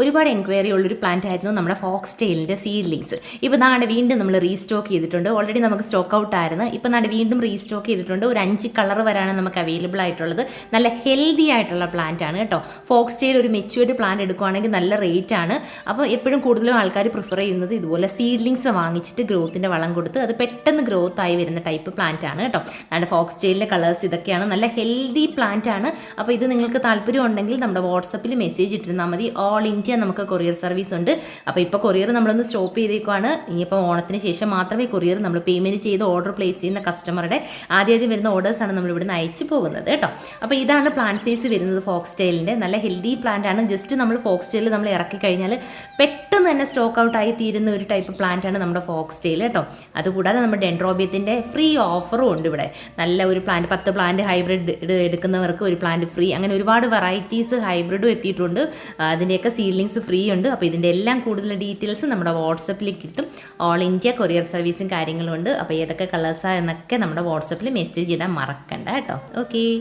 ഒരുപാട് എൻക്വയറി ഉള്ളൊരു പ്ലാന്റ് ആയിരുന്നു നമ്മുടെ ഫോക്സ് ടെയിലിന്റെ സീഡ്ലിങ്സ് ഇപ്പോൾ നാടെ വീണ്ടും നമ്മൾ റീസ്റ്റോക്ക് ചെയ്തിട്ടുണ്ട്. ഓൾറെഡി നമുക്ക് സ്റ്റോക്ക് ഔട്ട് ആയിരുന്നു. ഇപ്പോൾ നാടെ വീണ്ടും റീസ്റ്റോക്ക് ചെയ്തിട്ടുണ്ട്. ഒരു അഞ്ച് കളർ വരാണ് നമുക്ക് അവൈലബിൾ ആയിട്ടുള്ളത്. നല്ല ഹെൽത്തി ആയിട്ടുള്ള പ്ലാന്റ് ആണ് കേട്ടോ. ഫോക്സ് ടെയിൽ ഒരു മെച്യൂർഡ് പ്ലാന്റ് എടുക്കുവാണെങ്കിൽ നല്ല റേറ്റ് ആണ്. അപ്പോൾ എപ്പോഴും കൂടുതലും ആൾക്കാർ പ്രിഫർ ചെയ്യുന്നത് ഇതുപോലെ സീഡ്ലിങ്സ് വാങ്ങിച്ചിട്ട് ഗ്രോത്തിന്റെ വളം കൊടുത്ത് അത് പെട്ടെന്ന് ഗ്രോത്ത് ആയി വരുന്ന ടൈപ്പ് പ്ലാന്റ് ആണ് കേട്ടോ. നമ്മുടെ ഫോക്സ് ടെയിലിന്റെ കളേഴ്സ് ഇതൊക്കെയാണ്. നല്ല ഹെൽത്തി പ്ലാന്റ് ആണ്. അപ്പോൾ ഇത് നിങ്ങൾക്ക് താല്പര്യം ഉണ്ടെങ്കിൽ നമ്മുടെ വാട്സപ്പിൽ മെസ്സേജ് ഇട്ടിരുന്നാൽ മതി. ഓൾ ഇന്ത്യ നമുക്ക് കൊറിയർ സർവീസ് ഉണ്ട്. അപ്പോൾ ഇപ്പോൾ കൊറിയർ നമ്മളൊന്ന് സ്റ്റോപ്പ് ചെയ്തേക്കുവാണ്. ഇനിയിപ്പോൾ ഓണത്തിന് ശേഷം മാത്രമേ കൊറിയർ നമ്മൾ പേയ്മെന്റ് ചെയ്ത് ഓർഡർ പ്ലേസ് ചെയ്യുന്ന കസ്റ്റമറുടെ ആദ്യം വരുന്ന ഓർഡേഴ്സാണ് നമ്മൾ ഇവിടുന്ന് അയച്ചു പോകുന്നത് കേട്ടോ. അപ്പോൾ ഇതാണ് പ്ലാൻ സൈസ് വരുന്നത് ഫോക്സ് ടെയിലിന്റെ നല്ല ഹെൽത്തി പ്ലാന്റ് ആണ്. ജസ്റ്റ് നമ്മൾ ഫോക്സ് ടെയിൽ നമ്മൾ ഇറക്കി കഴിഞ്ഞാൽ പെട്ടെന്ന് തന്നെ സ്റ്റോക്ക് ഔട്ട് ആയി തീരുന്ന ഒരു ടൈപ്പ് പ്ലാന്റ് ആണ് നമ്മുടെ ഫോക്സ് ടെയിൽ കേട്ടോ അതുകൂടാതെ നമ്മുടെ ഡെൻഡ്രോബിയത്തിന്റെ ഫ്രീ ഓഫറും ഉണ്ട് ഇവിടെ. നല്ല ഒരു പ്ലാന്റ് പത്ത് പ്ലാന്റ് ഹൈബ്രിഡ് എടുക്കുന്നവർക്ക് ഒരു പ്ലാന്റ് ഫ്രീ അങ്ങനെ ഒരുപാട് വെറൈറ്റീസ് ഹൈബ്രിഡും എത്തിയിട്ടുണ്ട്. അതിന്റെയൊക്കെ സീഡ്ലിങ്സ് ഫ്രീ ഉണ്ട്. അപ്പോൾ ഇതിന്റെ എല്ലാം കൂടുതൽ ഡീറ്റെയിൽസ് നമ്മുടെ വാട്സപ്പിൽ കിട്ടും. ഓൾ ഇന്ത്യ കൊറിയർ സർവീസും കാര്യങ്ങളും ഉണ്ട്. അപ്പോൾ ഏതൊക്കെ കളേഴ്സാണ് എന്നൊക്കെ നമ്മുടെ വാട്സപ്പിൽ മെസ്സേജ് ഇടാൻ മറക്കണ്ട കേട്ടോ. ഓക്കെ